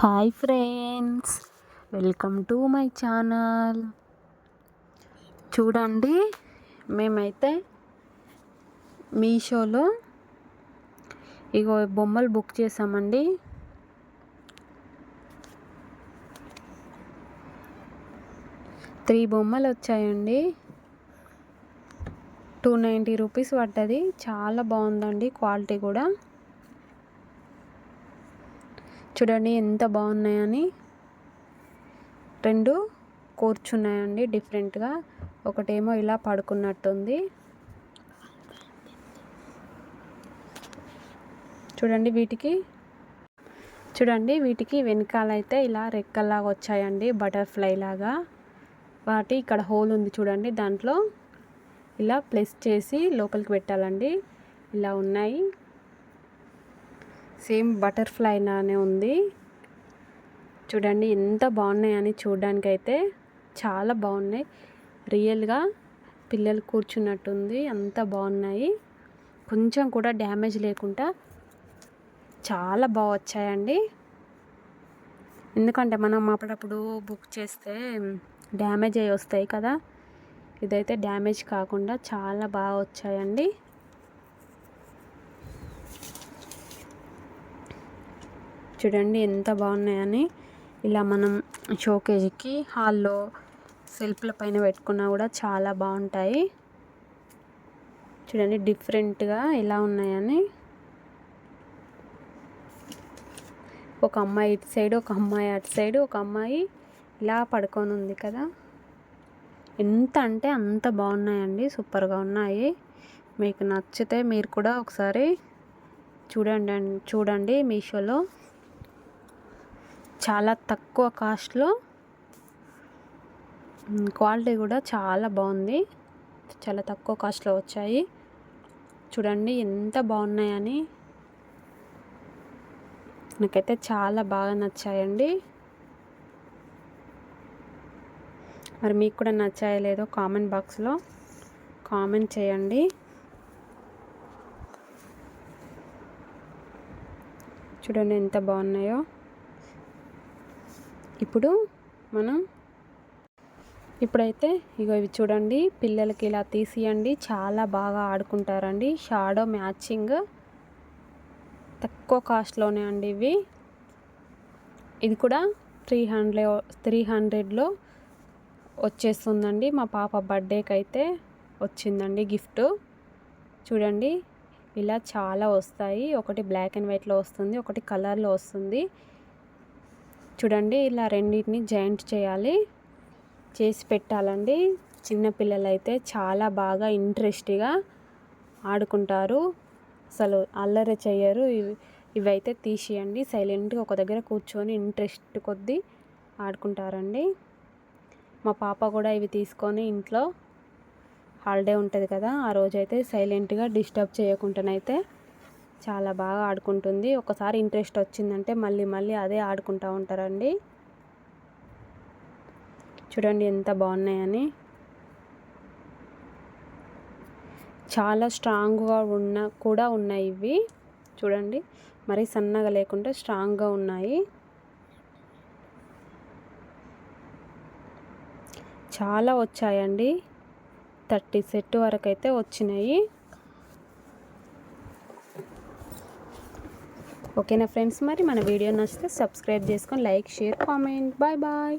Hi friends welcome to my channel. చూడండి మేమైతే మీషోలో ఇగో బొమ్మలు బుక్ చేసామండి. త్రీ బొమ్మలు వచ్చాయండి. టూ నైంటీ రూపీస్ పడ్డది. చాలా బాగుందండి క్వాలిటీ కూడా. చూడండి ఎంత బాగున్నాయని. రెండు కూర్చున్నాయండి డిఫరెంట్గా. ఒకటేమో ఇలా పడుకున్నట్టుంది. చూడండి వీటికి. చూడండి వీటికి వెనకాలైతే ఇలా రెక్కల్లాగా వచ్చాయండి బటర్ఫ్లై లాగా. వాటి ఇక్కడ హోల్ ఉంది చూడండి దాంట్లో ఇలా ప్లస్ చేసి లోపలికి పెట్టాలండి. ఇలా ఉన్నాయి. సేమ్ బటర్ఫ్లైలానే ఉంది. చూడండి ఎంత బాగున్నాయని చూడడానికైతే చాలా బాగున్నాయి. రియల్గా పిల్లలు కూర్చున్నట్టుంది అంత బాగున్నాయి. కొంచెం కూడా డ్యామేజ్ లేకుండా చాలా బాగా వచ్చాయండి. ఎందుకంటే మనం అప్పుడప్పుడు బుక్ చేస్తే డ్యామేజ్ అయ్యి వస్తాయి కదా. ఇదైతే డ్యామేజ్ కాకుండా చాలా బాగా వచ్చాయండి. చూడండి ఎంత బాగున్నాయని. ఇలా మనం షోకేజ్కి హాల్లో సెల్ఫ్ల పైన పెట్టుకున్నా కూడా చాలా బాగుంటాయి. చూడండి డిఫరెంట్గా ఎలా ఉన్నాయని. ఒక అమ్మాయి ఇటు సైడ్ ఒక అమ్మాయి అటు సైడ్ ఒక అమ్మాయి ఇలా పడుకొని ఉంది కదా. ఎంత అంటే అంత బాగున్నాయండి సూపర్గా ఉన్నాయి. మీకు నచ్చితే మీరు కూడా ఒకసారి చూడండి చూడండి మీషోలో. చాలా తక్కువ కాస్ట్లో. క్వాలిటీ కూడా చాలా బాగుంది. చాలా తక్కువ కాస్ట్లో వచ్చాయి. చూడండి ఎంత బాగున్నాయని. నాకైతే చాలా బాగా నచ్చాయండి. మరి మీకు కూడా నచ్చాయో లేదో కామెంట్ బాక్స్లో కామెంట్ చేయండి. చూడండి ఎంత బాగున్నాయో. ఇప్పుడు మనం ఇప్పుడైతే ఇగో ఇవి చూడండి పిల్లలకి ఇలా తీసియండి చాలా బాగా ఆడుకుంటారండి. షాడో మ్యాచింగ్ తక్కువ కాస్ట్లోనే అండి ఇవి. ఇది కూడా త్రీ హండ్రెడ్ త్రీ హండ్రెడ్లో వచ్చేస్తుందండి. మా పాప బర్త్డేకి అయితే వచ్చిందండి గిఫ్ట్. చూడండి ఇలా చాలా వస్తాయి. ఒకటి బ్లాక్ అండ్ వైట్లో వస్తుంది ఒకటి కలర్లో వస్తుంది. చూడండి ఇలా రెండింటిని జాయింట్ చేయాలి. చేసి పెట్టాలండి. చిన్నపిల్లలు అయితే చాలా బాగా ఇంట్రెస్ట్గా ఆడుకుంటారు. అసలు అల్లరి చెయ్యరు ఇవైతే తీసేయండి. సైలెంట్గా ఒక దగ్గర కూర్చొని ఇంట్రెస్ట్ కొద్దీ ఆడుకుంటారండి. మా పాప కూడా ఇవి తీసుకొని ఇంట్లో హాలిడే ఉంటుంది కదా ఆ రోజైతే సైలెంట్గా డిస్టర్బ్ చేయకుండానైతే చాలా బాగా ఆడుకుంటుంది. ఒకసారి ఇంట్రెస్ట్ వచ్చిందంటే మళ్ళీ మళ్ళీ అదే ఆడుకుంటూ ఉంటారండి. చూడండి ఎంత బాగున్నాయని. చాలా స్ట్రాంగ్గా ఉన్న కూడా ఉన్నాయి ఇవి. చూడండి మరీ సన్నగా లేకుండా స్ట్రాంగ్గా ఉన్నాయి. చాలా వచ్చాయండి. థర్టీ సెట్ వరకు అయితే వచ్చినాయి. ఓకేనా ఫ్రెండ్స్ మరి మన వీడియో నచ్చితే సబ్స్క్రైబ్ చేసుకొని like share comment. Bye bye.